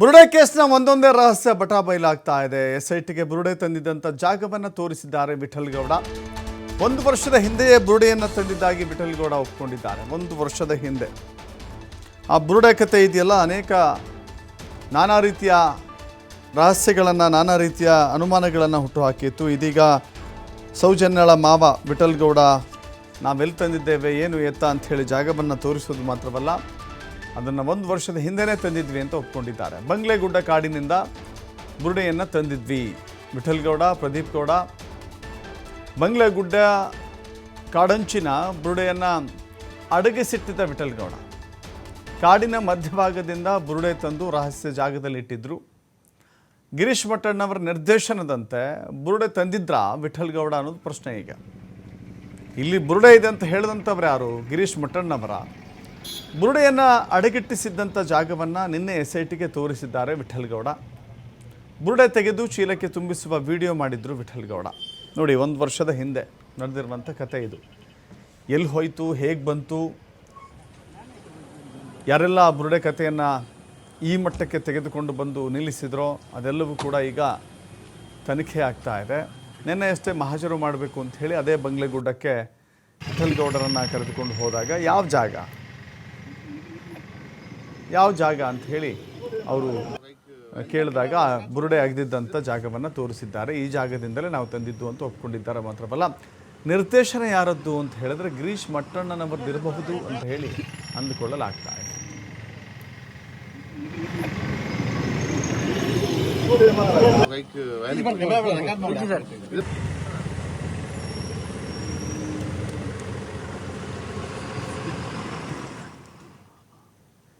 ಬುರುಡೆ ಕೇಸ್ನ ಒಂದೊಂದೇ ರಹಸ್ಯ ಬಟಾ ಬಯಲಾಗ್ತಾ ಇದೆ. ಎಸ್ ಐ ಟಿಗೆ ಬುರುಡೆ ತಂದಿದ್ದಂಥ ಜಾಗವನ್ನು ತೋರಿಸಿದ್ದಾರೆ ವಿಠಲ್ಗೌಡ ಒಂದು ವರ್ಷದ ಹಿಂದೆಯೇ ಬುರುಡೆಯನ್ನು ತಂದಿದ್ದಾಗಿ ವಿಠಲ್ಗೌಡ ಒಪ್ಕೊಂಡಿದ್ದಾರೆ. ಒಂದು ವರ್ಷದ ಹಿಂದೆ. ಆ ಬುರುಡೆ ಕತೆ ಇದೆಯಲ್ಲ, ಅನೇಕ ನಾನಾ ರೀತಿಯ ರಹಸ್ಯಗಳನ್ನು, ನಾನಾ ರೀತಿಯ ಅನುಮಾನಗಳನ್ನು ಹುಟ್ಟುಹಾಕಿತ್ತು. ಇದೀಗ ಸೌಜನ್ಯಳ ಮಾವ ವಿಠಲ್ಗೌಡ ನಾವೆಲ್ಲಿ ತಂದಿದ್ದೇವೆ, ಏನು ಎತ್ತ ಅಂಥೇಳಿ ಜಾಗವನ್ನು ತೋರಿಸೋದು ಮಾತ್ರವಲ್ಲ ಅದನ್ನು ಒಂದು ವರ್ಷದ ಹಿಂದೆನೇ ತಂದಿದ್ವಿ ಅಂತ ಒಪ್ಕೊಂಡಿದ್ದಾರೆ. ಬಂಗ್ಲೆಗುಡ್ಡ ಕಾಡಿನಿಂದ ಬುರುಡೆಯನ್ನು ತಂದಿದ್ವಿ. ವಿಠಲ್ಗೌಡ, ಪ್ರದೀಪ್ ಗೌಡ. ಬಂಗ್ಲೆಗುಡ್ಡ ಕಾಡಂಚಿನ ಬುರುಡೆಯನ್ನು ಅಡಗಿಸಿಟ್ಟಿದ್ದ ವಿಠಲ್ಗೌಡ. ಕಾಡಿನ ಮಧ್ಯಭಾಗದಿಂದ ಬುರುಡೆ ತಂದು ರಹಸ್ಯ ಜಾಗದಲ್ಲಿ ಇಟ್ಟಿದ್ದರು ಗಿರೀಶ್ ಮಟ್ಟಣ್ಣವರ ನಿರ್ದೇಶನದಂತೆ ಬುರುಡೆ ತಂದಿದ್ರ ವಿಠಲ್ಗೌಡ ಅನ್ನೋದು ಪ್ರಶ್ನೆ ಈಗ. ಇಲ್ಲಿ ಬುರುಡೆ ಇದೆ ಅಂತ ಹೇಳಿದಂಥವ್ರು ಯಾರು? ಗಿರೀಶ್ ಮಟ್ಟಣ್ಣವರ ಬುರುಡೆಯನ್ನು ಅಡಗಿಟ್ಟಿಸಿದ್ದಂಥ ಜಾಗವನ್ನು ನಿನ್ನೆ ಎಸ್ ತೋರಿಸಿದ್ದಾರೆ ವಿಠಲ್ಗೌಡ ಬುರುಡೆ ತೆಗೆದು ಚೀಲಕ್ಕೆ ತುಂಬಿಸುವ ವಿಡಿಯೋ ಮಾಡಿದ್ರು ವಿಠಲ್ಗೌಡ ನೋಡಿ, ಒಂದು ವರ್ಷದ ಹಿಂದೆ ನಡೆದಿರುವಂಥ ಕತೆ ಇದು. ಎಲ್ಲಿ ಹೋಯಿತು, ಹೇಗೆ ಬಂತು? ಯಾರೆಲ್ಲ ಆ ಬುರುಡೆ ಕಥೆಯನ್ನು ಈ ಮಟ್ಟಕ್ಕೆ ತೆಗೆದುಕೊಂಡು ಬಂದು ನಿಲ್ಲಿಸಿದ್ರೋ, ಅದೆಲ್ಲವೂ ಕೂಡ ಈಗ ತನಿಖೆ ಆಗ್ತಾ ಇದೆ. ನಿನ್ನೆ ಅಷ್ಟೇ ಮಹಾಜರು ಮಾಡಬೇಕು ಅಂತ ಹೇಳಿ ಅದೇ ಬಂಗ್ಲೆಗುಡ್ಡಕ್ಕೆ ವಿಠಲ್ಗೌಡರನ್ನು ಕರೆದುಕೊಂಡು ಹೋದಾಗ ಯಾವ ಜಾಗ? ಯಾವ ಜಾಗ ಅಂತ ಹೇಳಿ ಅವರು ಕೇಳಿದಾಗ ಬುರುಡೆ ಆಗದಿದ್ದಂಥ ಜಾಗವನ್ನು ತೋರಿಸಿದ್ದಾರೆ ಈ ಜಾಗದಿಂದಲೇ ನಾವು ತಂದಿದ್ದು ಅಂತ ಒಪ್ಕೊಂಡಿದ್ದಾರೆ ಮಾತ್ರವಲ್ಲ ನಿರ್ದೇಶನ ಯಾರದ್ದು ಅಂತ ಹೇಳಿದ್ರೆ ಗಿರೀಶ್ ಮಟ್ಟಣ್ಣನವರದಿರಬಹುದು ಅಂತ ಹೇಳಿ ಅಂದುಕೊಳ್ಳಲಾಗ್ತಾ ಇದೆ Like, uh.